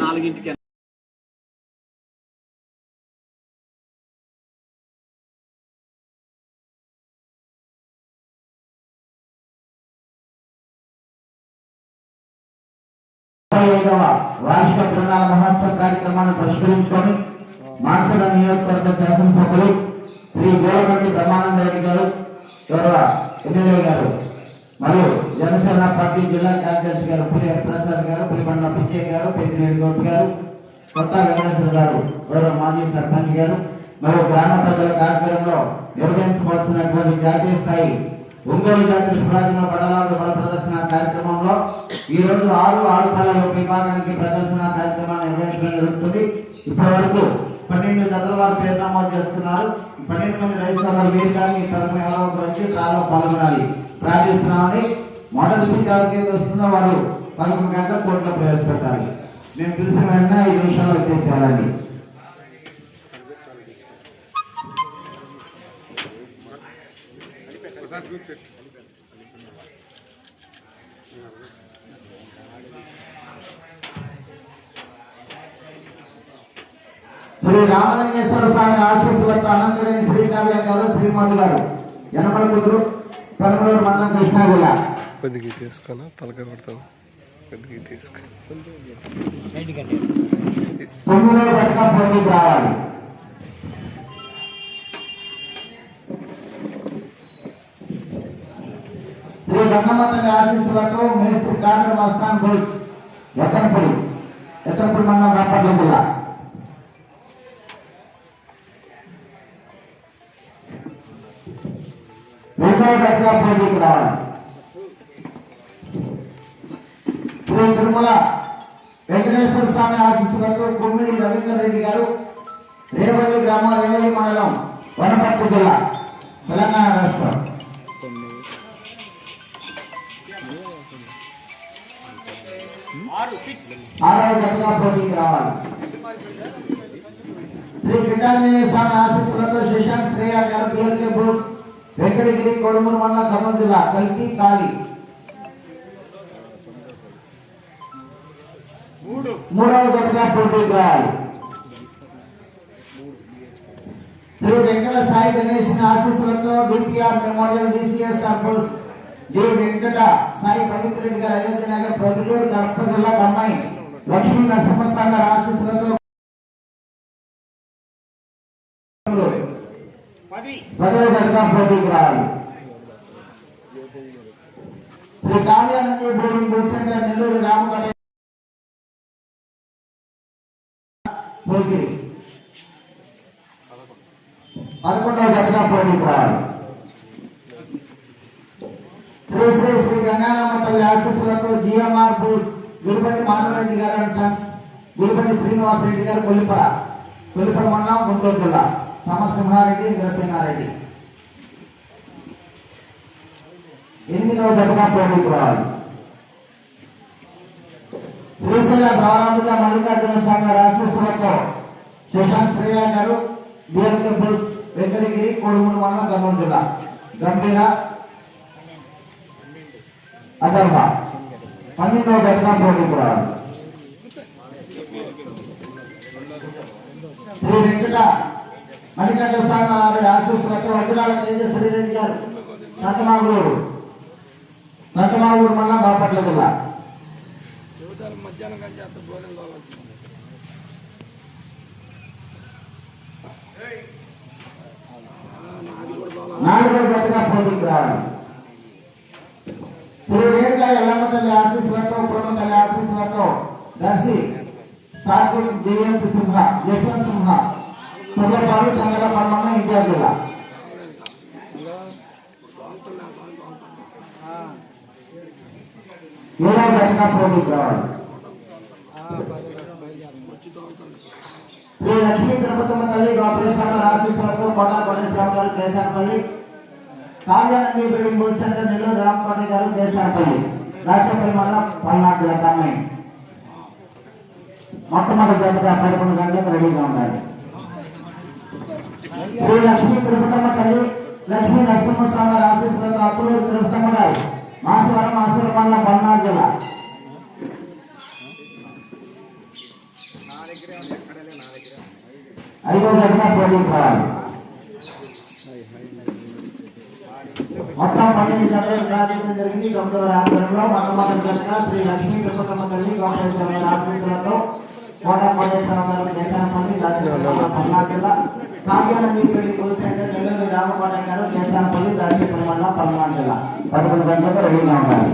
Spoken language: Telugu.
నాలుగింటికి వార్షిక తిరునాళ మహోత్సవ కార్యక్రమాన్ని పరిష్కరించుకొని మాన్సల నియోజకవర్గ శాసనసభ్యులు శ్రీ గోరగంటి బ్రహ్మానంద రెడ్డి గారు గౌరవ ఎమ్మెల్యే గారు మరియు జనసేన పార్టీ జిల్లా కార్యదర్శి గారు పులి ప్రసాద్ గారు పులిబండ్ల పిచ్చయ్య గారు పెద్దిరెడ్డి గౌడ్ గారు కొత్త వెంకటేశ్వర గారు గౌరవ మాజీ సర్పంచ్ గారు మరియు గ్రామ ప్రజల కార్యక్రమంలో నిర్వహించవలసినటువంటి జాతీయ స్థాయి ఒంగోలు జాతీయ శుభరాజుల పడలాలు బల ప్రదర్శన కార్యక్రమంలో ఈ రోజు ఆరు ఆరు కళల విభాగానికి ప్రదర్శన కార్యక్రమాన్ని నిర్వహించడం జరుగుతుంది. ఇప్పటి వరకు పన్నెండు జతల వారు పేరు నమోదు చేసుకున్నారు. పన్నెండు మంది రైతు సోదరులు మీరు కానీ తరఫున ఎలా ఒకరు వచ్చి కాలంలో పాల్గొనాలి. ప్రార్థిస్తున్నామని మొదటి సీట్ ఎవరికైతే వస్తుందో వారు పదకొండు గంటల కోర్టులో ప్రవేశపెట్టాలి. మేము పిలిచిన వెంటనే ఐదు నిమిషాలు వచ్చేసేయాలండి శ్రీ రామలింగేశ్వర స్వామి ఆశీస్సులతో అనంతరం శ్రీకావ్య గారు శ్రీమతి గారు ఎనమల కుదురు. కనుమలూరు మండలం కృష్ణా జిల్లా కొద్దిగా తీసుకున్నా తలకాయ పడతాను కొద్దిగా తీసుకు. తొమ్మిదో దశగా పోటీకి రావాలి. శ్రీ గంగమ్మ తల్లి ఆశీస్సులతో మేస్త్రి కాకర మస్తాన్ గోల్స్ ఎత్తనపూడి ఎత్తనపూడి మండలం రాపట్ల జిల్లా. రెండవ దశగా పోటీకి రావాలి శ్రీ తిరుమల వెంకటేశ్వర స్వామి ఆశీస్సులతో గుమ్మిడి రవీందర్ రెడ్డి గారు రేవల్లి గ్రామ రేవల్లి మండలం వనపర్తి జిల్లా తెలంగాణ రాష్ట్రం. ఆరవ జతగా పోటీకి రావాలి. శ్రీ కిటాంజనేయ స్వామి ఆశీస్సులతో శశాంత్ శ్రేయ గారు బిఎల్కే బోస్ వెంకటగిరి కొడుమూరు మండలం ఖమ్మం జిల్లా కల్కి కాళీ మూడవ జతగా పోటీకి రావాలి శ్రీ వెంకట సాయి గణేష్ ఆశీస్సులతో డిపిఆర్ మెమోరియల్ డిసిఎస్ అర్బుల్స్ జి. వెంకట సాయి పవిత్ర రెడ్డి గారు అయోధ్య నగర్ ప్రొద్దుటూరు కడప జిల్లా అమ్మాయి లక్ష్మీ నరసింహస్వామి గారి ఆశీస్సులతో పదవ జతగా పోటీకి రావాలి Shri Kavyanandi building bull centre Nellore Ramagadda పోటీకి పదకొండవ జతగా పోటీకి రావాలి శ్రీ శ్రీ శ్రీ గంగారమ్మ తల్లి ఆశీస్సులతో GMR bulls Gurupalli Madhavareddy garu and sons Gurupalli Srinivas Reddy garu Kollipara Kollipara మండలం గుంటూరు జిల్లా సమరసింహారెడ్డి ఇంద్రసేనారెడ్డి. ఎనిమిదవ జతగా పోటీకి రావాలి. శ్రీశైల ప్రారంభిక మల్లికార్జున సంఘ గారి ఆశీస్సులతో శశాంక్ శ్రేయ గారు బిఎల్కే బుల్స్ వెంకటగిరి కోడుమూరు మండలం కర్నూలు జిల్లా. గంభీర అదర్భ పన్నెండవ జతగా పోటీకి రావాలి. శ్రీ వెంకట మణికంఠ స్వామి వారి ఆశీస్సులతో వజ్రాల తేజశ్వరి రెడ్డి గారు సంతమాగూరు సంతమాగూరు మండలం బాపట్ల జిల్లా. నాలుగో జతగా పోటీకి రావాలి. శ్రీ రేట్ల ఎల్లమ్మ తల్లి ఆశీస్సులతో పూర్ణ తల్లి ఆశీస్సులతో దర్శి సాత్విక్ జయంత్ సింహ యశ్వంత్ సింహ. తుర్లపాడు చంద్రపాడు మండలం ఇండియా జిల్లా. ఏడవ జతగా పోటీకి రావాలి శ్రీ లక్ష్మీ తిరుపతమ్మ తల్లి గోపేశ్వర ఆశీస్సులతో Konda Koteswararao garu Kesarapalli Kavyanandi building bull centre Nellore Ramapalli garu Kesarapalli Dachepalli మండలం పల్నాడు జిల్లా మొట్టమొదటి జతగా పదకొండు గంటలకు రెడీగా ఉండాలి. శ్రీ లక్ష్మీ తిరుపతమ్మ తల్లి లక్ష్మీ నరసింహస్వామి ఆశీస్సులతో అతులూరు తిరుపతమ్మ గారు మాసవరం మాసవరం మండలం ఐదో గంట పోటీ కావాలి మొత్తం పన్నెండు జతలు ప్రాజెక్టు జరిగింది. గౌరవ ఆధ్వర్యంలో మొట్టమొదటి జతగా శ్రీ లక్ష్మీ తిరుపతమ్మ తల్లి గౌరవేశ్వర ఆశీస్సులతో కోట కోటేశ్వర గారు దేశాన్ని పల్నాడు జిల్లా కావ్యానందిపల్లి కోల్ సెంటర్ నెల్లూరు రామకోట గారు దేశానపల్లి దాచేపల్లి మండలం పల్నాడు జిల్లా. పదకొండు గంటలకు రెడీగా ఉండాలి